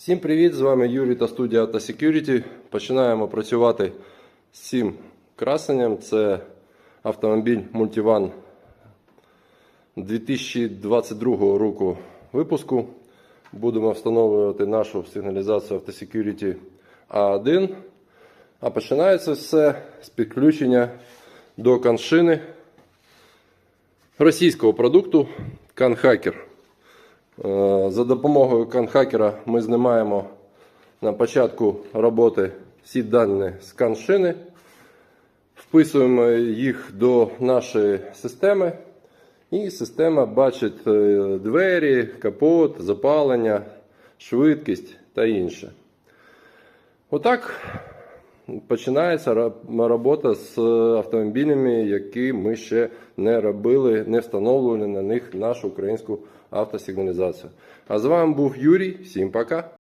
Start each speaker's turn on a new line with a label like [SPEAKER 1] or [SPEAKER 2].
[SPEAKER 1] Всім привіт! З вами Юрій та студія Auto Security. Починаємо працювати з цим красенням. Це автомобіль Multivan 2022 року випуску. Будемо встановлювати нашу сигналізацію Auto Security A1. А починається все з підключення до каншини російського продукту CanHacker. Е, За допомогою канхакера ми знімаємо на початку роботи всі дані з каншини, вписуємо їх до нашої системи, і система бачить е, двері, капот, запалення, швидкість та інше. Отак починається робота з автомобілями, які ми ще не робили, не встановлювали на них нашу українську автосигналізацію. А з вами був Юрій. Всім пока!